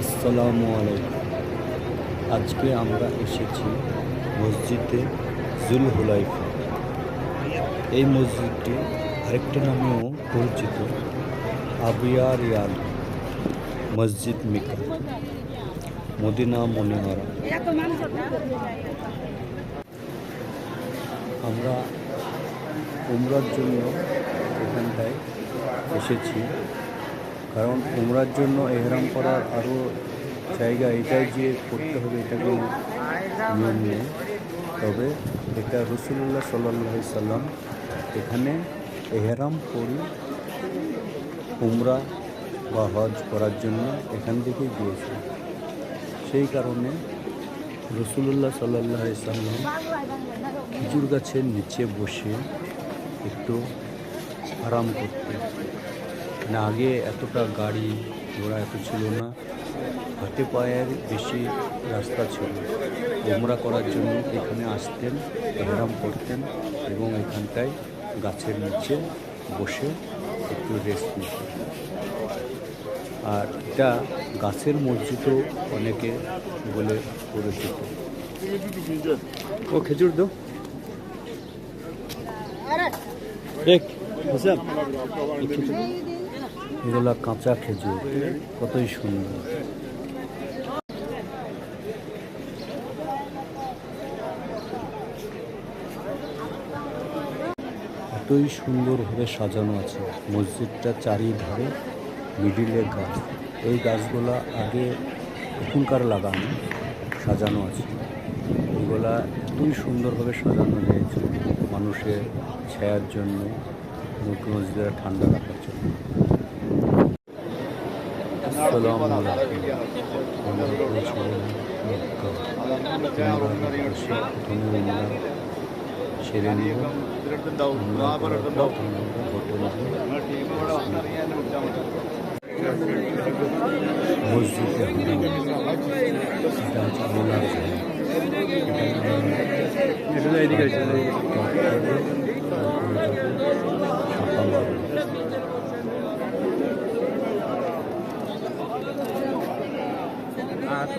আসসালামু আলাইকুম। আজকে আমরা এসেছি মসজিদে জুল হুলাইফা। এই মসজিদটি আরেকটা নামেও পরিচিত আবিয়ার আবিয়ারিয়াল মসজিদ মিকা। মদিনা মনোহরা আমরা উমরার জন্য এখানটায় এসেছি। কারণ উমরার জন্য এহরাম করার আরও জায়গা এটাই যে করতে হবে, এটা কোনো নিয়ম নেই। তবে এটা রসুল্লাহ সাল্লাহ সাল্লাম এখানে এহরাম করি উমরা বা হজ করার জন্য এখান থেকে গিয়েছে। সেই কারণে রসুল্লাহ সাল্লাহ সাল্লাম খেজুর গাছের নিচে বসে একটু আরাম করতে না, আগে এতটা গাড়ি ঘোড়া এত ছিল না। হাতে পায়ের বেশি রাস্তা ছিল। ওমরা করার জন্য এখানে আসতেন আরাম করতেন এবং এখানটায় গাছের নিচে বসে একটু রেস্ট নিতেন। আর এটা গাছের মসজিদও অনেকে বলে পরিচিত। ও খেজুর দো। দেখ এগুলা কাঁচা খেজুর, কতই সুন্দর। এতই সুন্দরভাবে সাজানো আছে। মসজিদটা চারিধারে মিডিলের গাছ। এই গাছগুলা আগে এখনকার লাগানো, সাজানো আছে। এগুলা এতই সুন্দরভাবে সাজানো হয়েছে মানুষের ছায়ার জন্য মুখ মসজিদে ঠান্ডা রাখার জন্য। আসসালামু আলাইকুম আমরা পৌঁছলাম মক্কা। আমরা বসে প্রথমে আমরা সেরে নিব আমরা করার পর আমরা হোটেলে মসজিদে হারাম এটা হচ্ছে মোলার জায়গা। এটা এদিকে ছাপা মারবো আসসালামু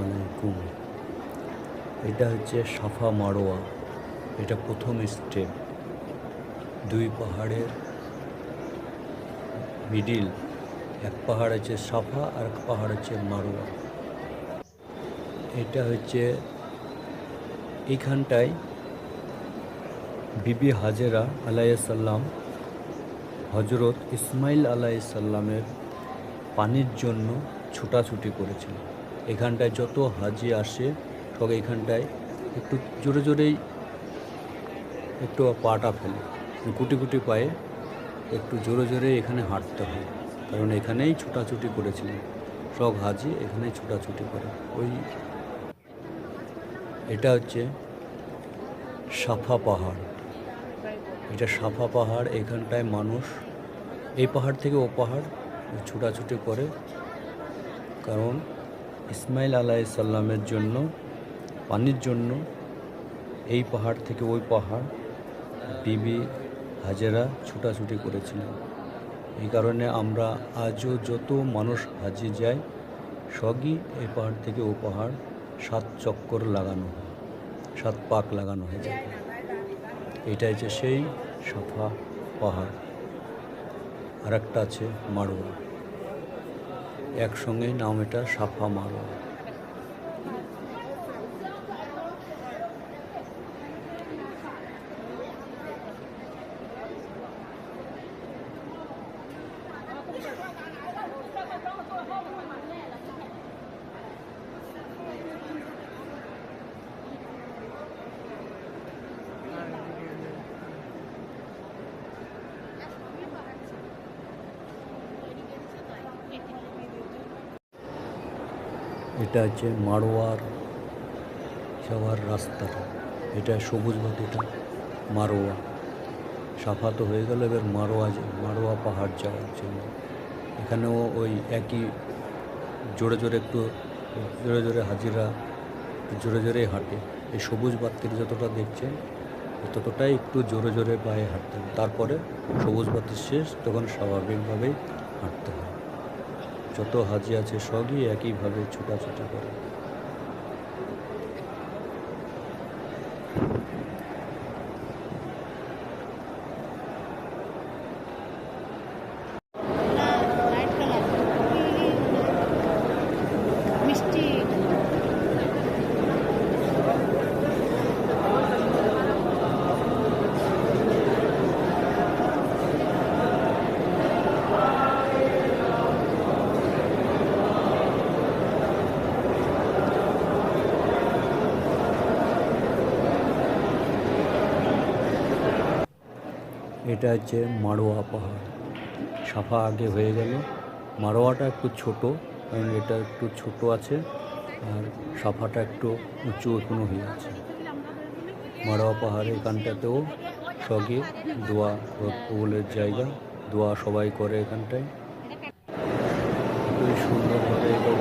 আলাইকুম। এটা হচ্ছে সাফা মারোয়া। এটা প্রথম স্টেপ দুই পাহাড়ের মিডিল এক পাহাড় আছে সাফা আর এক পাহাড় আছে মারোয়া। এটা হচ্ছে এইখানটায় বিবি হাজেরা আলাইসাল্লাম হজরত ইসমাইল আলাইসাল্লামের পানির জন্য ছুটাছুটি করেছিল। এখানটায় যত হাজি আসে, সব এখানটায় একটু জোরে জোরেই একটু পাটা ফেলে। কুটি কুটি পায়ে একটু জোরে জোরে এখানে হাঁটতে হয়, কারণ এখানেই ছুটাছুটি করেছিলেন। সব হাজি এখানেই ছুটাছুটি করে। ওই এটা হচ্ছে সাফা পাহাড়। এটা সাফা পাহাড়, এখানটায় মানুষ, এই পাহাড় থেকে ও পাহাড় ছুটাছুটি করে। কারণ ইসমাইল আলাহ সাল্লামের জন্য, পানির জন্য এই পাহাড় থেকে ওই পাহাড় বিবি হাজেরা ছুটাছুটি করেছিলেন। এই কারণে আমরা আজও যত মানুষ হাজি যায়, সবই এই পাহাড় থেকে ও পাহাড় সাত চক্কর লাগানো হয়, সাত পাক লাগানো হয়ে যায়। এটা হচ্ছে সেই সাফা পাহাড়। আর একটা আছে মারোয়া। একসঙ্গে নাম এটা সাফা মারোয়া। এটা হচ্ছে মারোয়ার যাওয়ার রাস্তাটা এটা সবুজ বাতিটা, মারোয়া। সাফা তো হয়ে গেল, এবার মারোয়া মারোয়া পাহাড় যাওয়ার জন্য। এখানেও ওই একই জোরে জোরে একটু, জোরে জোরে হাজিরা, জোরে জোরে হাঁটে। এই সবুজ বাতির যতটা দেখছেন, ততটাই একটু জোরে জোরে পায়ে হাঁটতে হবে। তারপরে সবুজ বাতি শেষ, তখন স্বাভাবিকভাবেই হাঁটতে হয় যত হাজি আছে সবই একইভাবে ছোটাছুটি করে। এটা হচ্ছে মারোয়া পাহাড়। সাফা আগে হয়ে গেল। মারোয়াটা একটু ছোট, কারণ এটা একটু ছোট আছে আর সাফাটা একটু উঁচু এখনও হয়ে আছে। মারোয়া পাহাড় এখানটাতেও সঙ্গে দোয়া কবুলের জায়গা, দোয়া সবাই করে এখানটায়। খুবই সুন্দরভাবে এটা